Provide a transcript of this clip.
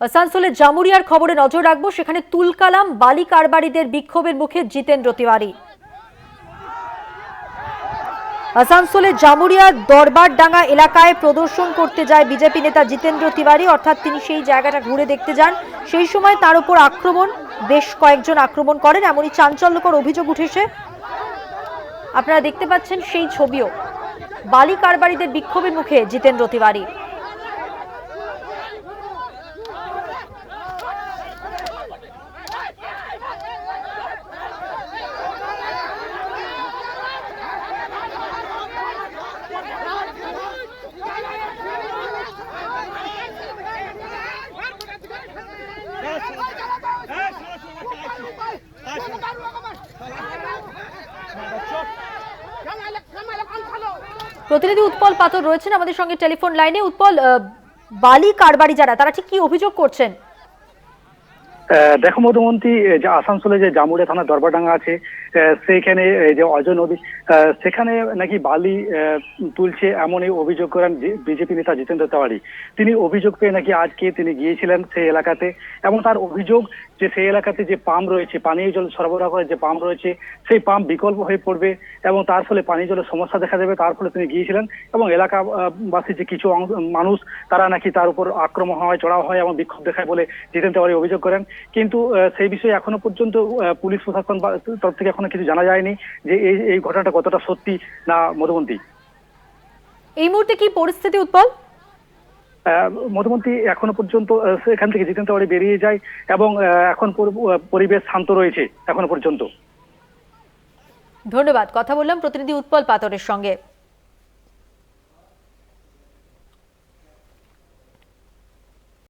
আসানসোলের জামুরিয়ার খবরে নজর রাখব, সেখানে তুলকালাম বালি কারবারিদের বিক্ষোভের মুখে জিতেন্দ্র তিওয়ারি। আসানসোলের জামুরিয়ার দরবারডাঙ্গা এলাকায় প্রদর্শন করতে যায় বিজেপি নেতা জিতেন্দ্র তিওয়ারি, অর্থাৎ তিনি সেই জায়গাটা ঘুরে দেখতে যান। সেই সময় তার উপর আক্রমণ, বেশ কয়েকজন আক্রমণ করেন, এমনই চাঞ্চল্যকর অভিযোগ উঠেছে। আপনারা দেখতে পাচ্ছেন সেই ছবিও। বালি কারবারিদের বিক্ষোভের মুখে জিতেন্দ্র তিওয়ারি। প্রতিনিধি উৎপল পাথর রয়েছেন আমাদের সঙ্গে টেলিফোন লাইনে। উৎপল বালি কারবারি যারা, তারা ঠিক কি অভিযোগ করছেন? দেখো মধুমন্তী যে আসানসোলে যে জামুড়িয়া থানার দরবারডাঙ্গা আছে আহ, সেইখানে যে অজয় নদী সেখানে নাকি বালি তুলছে এমনই অভিযোগ করেন বিজেপি নেতা জিতেন্দ্র তেওয়ারি। তিনি অভিযোগ পেয়ে নাকি আজকে তিনি গিয়েছিলেন সেই এলাকাতে। এবং তার অভিযোগ যে সেই এলাকাতে যে পাম্প রয়েছে পানীয় জল সরবরাহ করে যে পাম্প রয়েছে সেই পাম্প বিকল্প হয়ে পড়বে এবং তার ফলে পানীয় জলের সমস্যা দেখা দেবে। তার ফলে তিনি গিয়েছিলেন এবং এলাকাবাসী যে কিছু মানুষ তারা নাকি তার উপর আক্রমণ হয় চড়াও হয় এবং বিক্ষোভ দেখায় বলে জিতেন তেওয়ারি অভিযোগ করেন। কিন্তু সেই বিষয়ে এখনও পর্যন্ত পুলিশ প্রশাসন বা তরফ থেকে এখনও কিছু জানা যায়নি যে এই এই ঘটনাটা কতটা সত্যি না মধুমন্তী। এই মুহূর্তে কি পরিস্থিতি উৎপল? মধুমন্তী এখনও পর্যন্ত সেখান থেকে জিতেন তেওয়ারি বেরিয়ে যায় এবং এখন পরিবেশ শান্ত রয়েছে এখনও পর্যন্ত। ধন্যবাদ। কথা বললাম প্রতিনিধি উৎপল পাতরের সঙ্গে।